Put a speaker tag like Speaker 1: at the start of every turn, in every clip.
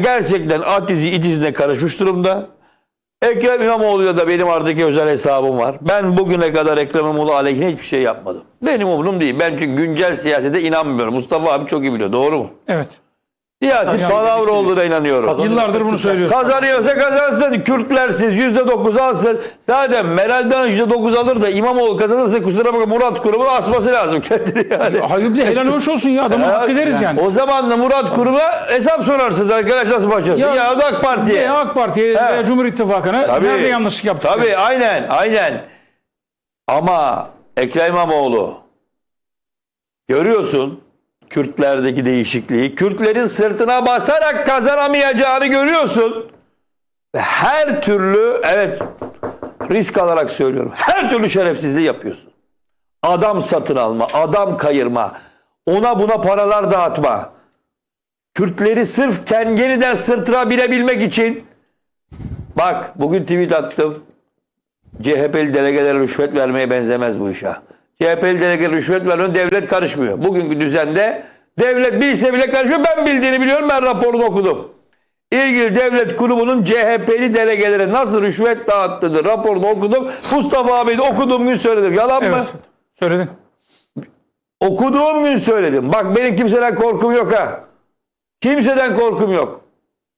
Speaker 1: gerçekten at izi it izine karışmış durumda. Ekrem İmamoğlu'yla da benim artık özel hesabım var. Ben bugüne kadar Ekrem İmamoğlu aleyhine hiçbir şey yapmadım. Benim umurumda değil. Ben çünkü güncel siyasete inanmıyorum. Mustafa abi çok iyi biliyor. Doğru mu?
Speaker 2: Evet.
Speaker 1: Siyaset
Speaker 3: Yani
Speaker 1: palavra olduğuna inanıyorum.
Speaker 2: Yıllardır bunu söylüyorsun.
Speaker 1: Kazanıyorsa kazansın. Kürtlersiz %9 alsın. Zaten Meral'den %9 alır da İmamoğlu kazanırsa kusura bakma Murat Kurum'u asması lazım kendini yani.
Speaker 2: Hayır bir de helal hoş olsun ya adamı hak ederiz yani.
Speaker 1: O zaman da Murat Kurum'a hesap sorarsınız arkadaş nasıl başlasın. Ya, ya da AK Parti'ye.
Speaker 2: Ya AK Parti'ye veya Cumhur İttifakı'na
Speaker 1: Tabii.
Speaker 2: nerede yanlışlık yaptık?
Speaker 1: Tabii aynen aynen. Ama Ekrem İmamoğlu görüyorsun Kürtlerdeki değişikliği. Kürtlerin sırtına basarak kazanamayacağını görüyorsun. Ve her türlü evet risk alarak söylüyorum. Her türlü şerefsizliği yapıyorsun. Adam satın alma, adam kayırma, ona buna paralar dağıtma. Kürtleri sırf tengeriden sırtına binebilmek için Bak bugün tweet attım. CHP'li delegelere rüşvet vermeye benzemez bu işe. CHP'li delege rüşvet vermiyor, devlet karışmıyor. Bugünkü düzende devlet bilse bile karışmıyor. Ben bildiğini biliyorum, ben raporunu okudum. İlgili devlet kurumunun CHP'li delegelere nasıl rüşvet dağıttığını raporunu okudum. Mustafa abi de okuduğum gün söyledim. Yalan mı?
Speaker 2: Evet. Söyledin.
Speaker 1: Okuduğum gün söyledim. Bak benim kimseden korkum yok ha. Kimseden korkum yok.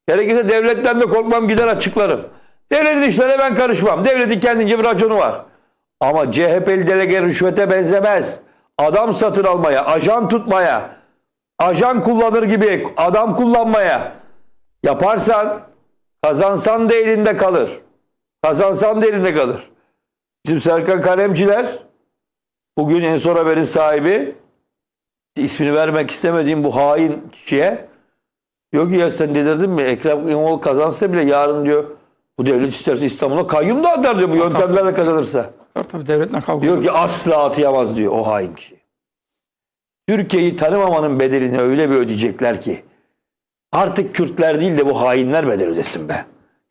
Speaker 1: Gerekirse devletten de korkmam gider açıklarım. Devletin işlerine ben karışmam. Devletin kendince bir raconu var. Ama CHP'li delege rüşvete benzemez. Adam satın almaya, ajan tutmaya, ajan kullanır gibi adam kullanmaya yaparsan kazansan da elinde kalır. Kazansan da elinde kalır. Bizim Serkan Kalemciler bugün en son haberin sahibi ismini vermek istemediğim bu hain kişiye diyor ki ya sen delirdin mi? Ekrem İmamoğlu kazansa bile yarın diyor bu devlet isterse İstanbul'a kayyum da atar diyor bu yöntemlerle kazanırsa.
Speaker 2: Tabii, tabii devletle kavga
Speaker 1: Diyor ki asla atayamaz diyor o hain kişi. Türkiye'yi tanımamanın bedelini öyle bir ödeyecekler ki artık Kürtler değil de bu hainler bedel ödesin be.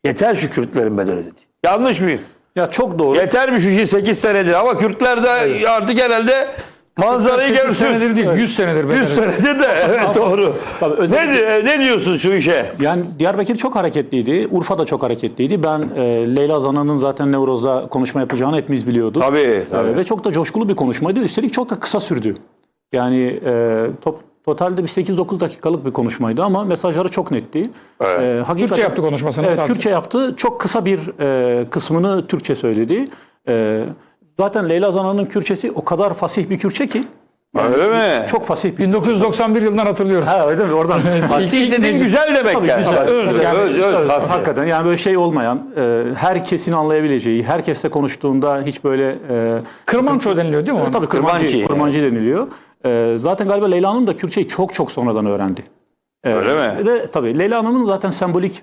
Speaker 1: Yeter şu Kürtlerin bedel ödedi. Yanlış mıyım?
Speaker 3: Ya çok doğru.
Speaker 1: Yeter mi şu şey 8 senedir ama Kürtler de artık herhalde manzarayı
Speaker 2: 8
Speaker 1: görsün.
Speaker 2: senedir değil 100 senedir.
Speaker 1: 100
Speaker 2: bedel.
Speaker 1: senedir de evet doğru.
Speaker 3: Tabii, özellikle-
Speaker 1: ne, ne diyorsun şu işe?
Speaker 3: Yani Diyarbakır çok hareketliydi. Urfa da çok hareketliydi. Ben e, Leyla Zana'nın zaten Nevroz'da konuşma yapacağını hepimiz biliyorduk.
Speaker 1: Tabii,
Speaker 3: E,
Speaker 1: tabii.
Speaker 3: ve çok da coşkulu bir konuşmaydı. Üstelik çok da kısa sürdü. Yani e, top, totalde bir 8-9 dakikalık bir konuşmaydı ama mesajları çok netti.
Speaker 1: Evet.
Speaker 3: E, hakikaten-
Speaker 2: Türkçe yaptı konuşmasını
Speaker 3: Evet,
Speaker 2: sadece.
Speaker 3: Türkçe yaptı. Çok kısa bir e, kısmını Türkçe söyledi. E, zaten Leyla Zana'nın Kürtçesi o kadar fasih bir Kürtçe ki.
Speaker 1: Öyle mi?
Speaker 3: Çok fasih bir
Speaker 2: 1991 yılından hatırlıyoruz.
Speaker 3: Ha öyle mi? Oradan.
Speaker 1: Fasih dediğin güzel demek
Speaker 3: Tabii,
Speaker 1: yani.
Speaker 3: güzel.
Speaker 1: Öz,
Speaker 2: Öz yani.
Speaker 1: öz, öz,
Speaker 3: Evet,
Speaker 1: fasih.
Speaker 3: hakikaten yani böyle şey olmayan, e, herkesin anlayabileceği, herkesle konuştuğunda hiç böyle e,
Speaker 2: Kırmanço deniliyor değil mi? ona?
Speaker 3: tabii
Speaker 1: Kırmancı.
Speaker 3: kırmancı, kırmancı deniliyor. E, zaten galiba Leyla Hanım da Kürtçeyi çok çok sonradan öğrendi. E,
Speaker 1: Öyle mi?
Speaker 3: Ve tabii Leyla Hanım'ın zaten sembolik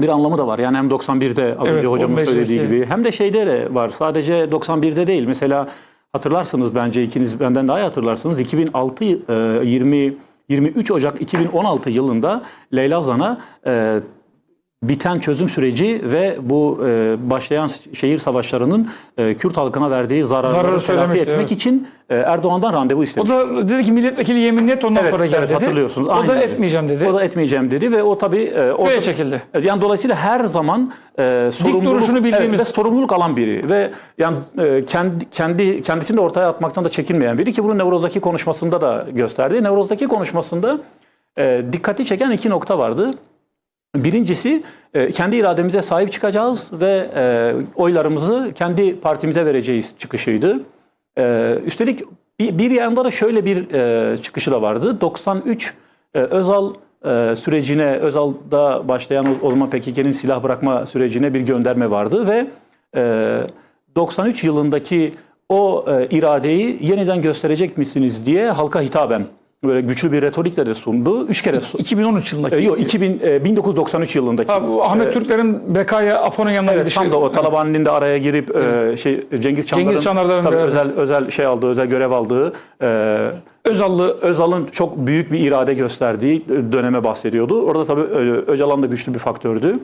Speaker 3: bir anlamı da var. Yani hem 91'de az
Speaker 2: Evet,
Speaker 3: önce hocamın
Speaker 2: 15
Speaker 3: söylediği gibi hem de şeyde de var. Sadece 91'de değil. Mesela hatırlarsınız bence ikiniz benden daha iyi hatırlarsınız. 2006 e, 20 23 Ocak 2016 yılında Leyla Zan'a e, biten çözüm süreci ve bu e, başlayan şehir savaşlarının e, Kürt halkına verdiği zararları
Speaker 2: Zararı
Speaker 3: telafi etmek
Speaker 2: evet.
Speaker 3: için e, Erdoğan'dan randevu
Speaker 2: O
Speaker 3: istemiş.
Speaker 2: da dedi ki milletvekili yemin et ondan
Speaker 3: Evet,
Speaker 2: sonra gel
Speaker 3: evet,
Speaker 2: dedi.
Speaker 3: hatırlıyorsunuz.
Speaker 2: O
Speaker 3: Aynen
Speaker 2: da etmeyeceğim dedi.
Speaker 3: O da etmeyeceğim dedi ve o tabii e, orada-
Speaker 2: Köye çekildi.
Speaker 3: Yani dolayısıyla her zaman e, sorumluluk
Speaker 2: bildiğimiz-
Speaker 3: evet, ve sorumluluk alan biri ve yani e, kendi kendi kendisini de ortaya atmaktan da çekinmeyen biri ki bunu Nevroz'daki konuşmasında da gösterdi. Nevroz'daki konuşmasında e, dikkati çeken iki nokta vardı. Birincisi e, kendi irademize sahip çıkacağız ve e, oylarımızı kendi partimize vereceğiz çıkışıydı. E, üstelik bir, yanda da şöyle bir çıkışı da vardı. 93 e, Özal sürecine, Özal'da başlayan o, PKK'nin silah bırakma sürecine bir gönderme vardı ve e, 93 yılındaki o iradeyi yeniden gösterecek misiniz diye halka hitaben böyle güçlü bir retorikle de sundu. Üç kere su-
Speaker 2: 2013 yılındaki.
Speaker 3: e, Yok 2000, e, 1993 yılındaki.
Speaker 2: Ha, Ahmet Türklerin Bekaya Apo'nun yanına
Speaker 3: Evet,
Speaker 2: gidişi.
Speaker 3: tam da o Taliban'ın da araya girip e, şey Cengiz Çandar'ın
Speaker 2: Cengiz Çandar'dan
Speaker 3: tabii özel özel şey aldığı, özel görev aldığı e,
Speaker 2: Özallı
Speaker 3: Özal'ın çok büyük bir irade gösterdiği döneme bahsediyordu. Orada tabii Ö- Öcalan da güçlü bir faktördü.